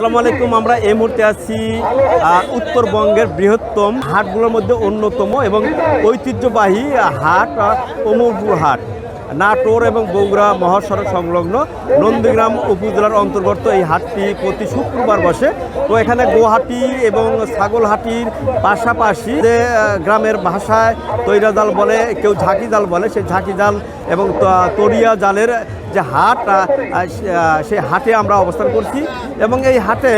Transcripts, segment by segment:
আসসালামু আলাইকুম, আমরা এই মুহূর্তে আছি উত্তরবঙ্গের বৃহত্তম হাটগুলোর মধ্যে অন্যতম এবং ঐতিহ্যবাহী হাট অমরপুর হাট। নাটোর এবং বগুড়া মহাসড়ক সংলগ্ন নন্দীগ্রাম উপজেলার অন্তর্গত এই হাটটি প্রতি শুক্রবার বসে। তো এখানে গোহাটি এবং ছাগলহাটির পাশাপাশি যে গ্রামের ভাষায় তৈরা জাল বলে, কেউ ঝাঁকি জাল বলে, সেই ঝাঁকি জাল এবং তরিয়া জালের যে হাট সেই হাটে আমরা অবস্থান করছি এবং এই হাটে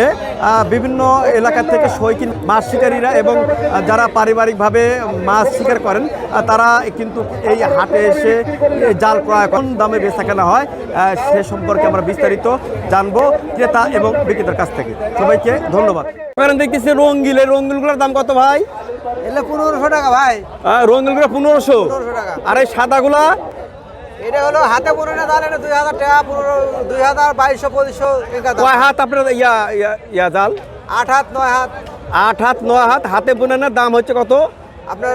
বিভিন্ন এলাকা থেকে শৌখিন মাছ শিকারীরা এবং যারা পারিবারিকভাবে মাছ শিকার করেন তারা কিন্তু এই হাটে এসে জাল ক্রয় কোন দামে বেচা কেনা হয় সে সম্পর্কে আমরা বিস্তারিত জানব ক্রেতা এবং বিক্রেতার কাছ থেকে। সবাইকে ধন্যবাদ। দেখতেছি রঙ্গিল এই রঙ্গিলগুলোর দাম কত ভাই? এলে পনেরোশো টাকা ভাই। রঙ্গিলগুলো পনেরোশো। পনেরোশো টাকা। আর এই সাদাগুলা? এটা হলো হাতে পনেরো না তাহলে দুই হাজার টাকা পনেরো দুই হাজার বাইশশো পঁচিশশো কয় হাত আপনার ইয়া ইয়া- জাল? আট হাত নয় হাত। আট হাত নয় হাত হাতে বোনানোর দাম হচ্ছে কত? আপনার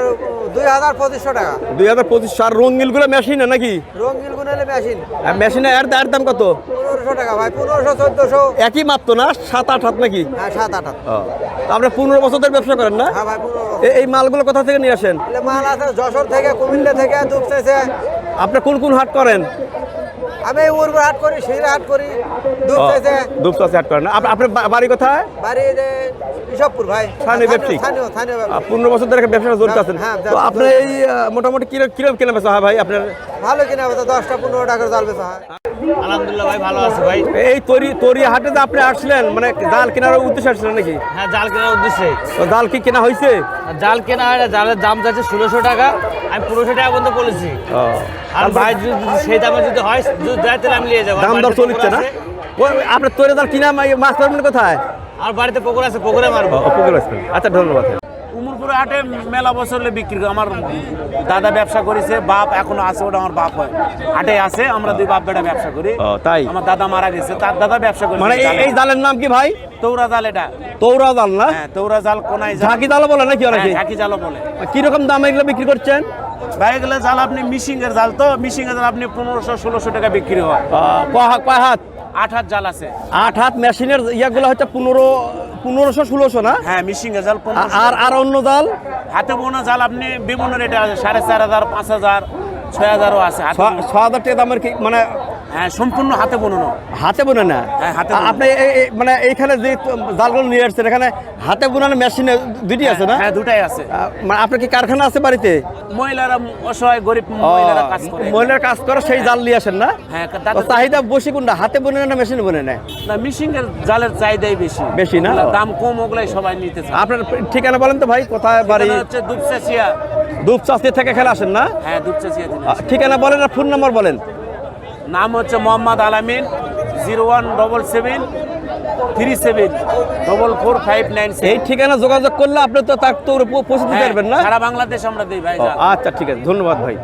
দুই হাজার পঁচিশশো টাকা। দুই হাজার পঁচিশ আর রঙ্গিলগুলো মেশিনে নাকি? রঙিন গুনেলে মেশিন। আর মেশিনে এর এর দাম কত? পনেরোশো টাকা ভাই পনেরোশো চোদ্দোশো। একই মাত্র না সাত আট হাত নাকি? হ্যাঁ সাত আট হাত। তো আপনি পনেরো বছর ধরে ব্যবসা করেন না? হ্যাঁ ভাই এই মালগুলো কোথা থেকে নিয়ে আসেন? মাল আছে যশোর থেকে কুমিল্লা থেকে দুপতেছে আপনি কোন কোন হাট করেন? আমি উর্বর হাট করি শিরা হাট করি দুপতেছে দুপচাষে হাট করেন আপনার বাড়ি কোথায়? বাড়ি যে ইসবপুর ভাই। স্থানীয়। পনেরো বছর ধরে ব্যবসা জড়িত আছেন। হ্যাঁ, তো আপনার এই মোটামুটি কিরম কিলো কেনা বেচা হয় ভাই আপনার? ভালো কেনা বেচা দশটা পনেরো টাকার জাল বেচা হয়। আলহামদুলিল্লাহ ভাই ভালো আছে ভাই। এই তরি তরি হাটে যে আপনি আসলেন মানে জাল কেনার উদ্দেশ্যে নাকি? হ্যাঁ জাল কেনার উদ্দেশ্যে। তো জাল কি কেনা হয়েছে জাল কেনা হয় না, জালের দাম যাচ্ছে ষোলোশো টাকা আমি পনেরোশো টাকা পর্যন্ত বলেছি। আর ভাই যদি যদি সেই দামে যদি হয় যদি দেয় তাহলে আমি নিয়ে যাব। দাম আর দর চলছে না? আছে, আপনার তৈরি জাল কিনা মাছ কোথায়? আর বাড়িতে পুকুর আছে পুকুরে মারবো। পুকুর আসবেন আচ্ছা ধন্যবাদ। হাটে মেলা বছর বিক্রি করে। আমার দাদা ব্যবসা করেছে বাপ এখনও আছে ওটা আমার বাপ হয়। হাটে আছে আমরা দুই বাপ বেটা ব্যবসা করি। তাই? আমার দাদা মারা গেছে তার দাদা ব্যবসা করে মানে এই- জালের নাম কি ভাই? তৌরা জাল এটা। তৌরা জাল না? হ্যাঁ তৌরা জাল কোনায় ঝাঁকি জাল বলে নাকি অনেকে? হ্যাঁ, ঝাঁকি জালও বলে। কীরকম দাম এগুলো বিক্রি করছেন? ভাই গেলে জাল আপনি মিশিং এর জাল তো। মিশিং এর জাল আপনি পনেরোশো ষোলোশো টাকা বিক্রি হয়। কয় হাত? আট হাত জাল আছে। আট হাত মেশিনের ইয়াগুলো হচ্ছে পনেরো পনেরোশো ষোলোশো না? হ্যাঁ মিশিং জাল আর আর অন্য জাল? হাতে বোনা জাল আপনি বিভিন্ন রেটে আছে সাড়ে চার হাজার পাঁচ হাজার ছয় হাজারও আছে ছ হাজার টাকা দামের কি মানে হ্যাঁ সম্পূর্ণ হাতে বোনানো। হাতে বোনে না হ্যাঁ, বোনা। আপনি মানে এইখানে যে জালগুলো নিয়ে আসছেন এখানে হাতে বোনানো মেশিনে দুটি আছে না? হ্যাঁ দুটাই আছে। মানে আপনার কি কারখানা আছে বাড়িতে? মহিলারা অসহায় গরিব মহিলারা কাজ করে। মহিলার কাজ করে সেই জাল নিয়ে আসেন না? হ্যাঁ চাহিদা বসে কোনটা? হাতে বোনে না মেশিনে বোনে না না মিশিং এর জালের চাহিদাই বেশি। বেশি না? দাম কম ওগুলাই সবাই নিতে চায়। আপনার ঠিকানা বলেন তো ভাই কোথায় বাড়ি? হচ্ছে দুপচাচিয়া। দুপচাষি থেকে খেলে আসেন না? হ্যাঁ দুপচাচিয়া ঠিকানা বলেন আর ফোন নাম্বার বলেন। নাম হচ্ছে Mohammad Alamin zero one double seven three seven double four five nine এই ঠিকানা যোগাযোগ করলে আপনি তো তার তো পৌঁছে দিতে পারবেন না? সারা বাংলাদেশ আমরা দিই ভাই আচ্ছা ঠিক আছে ধন্যবাদ ভাই।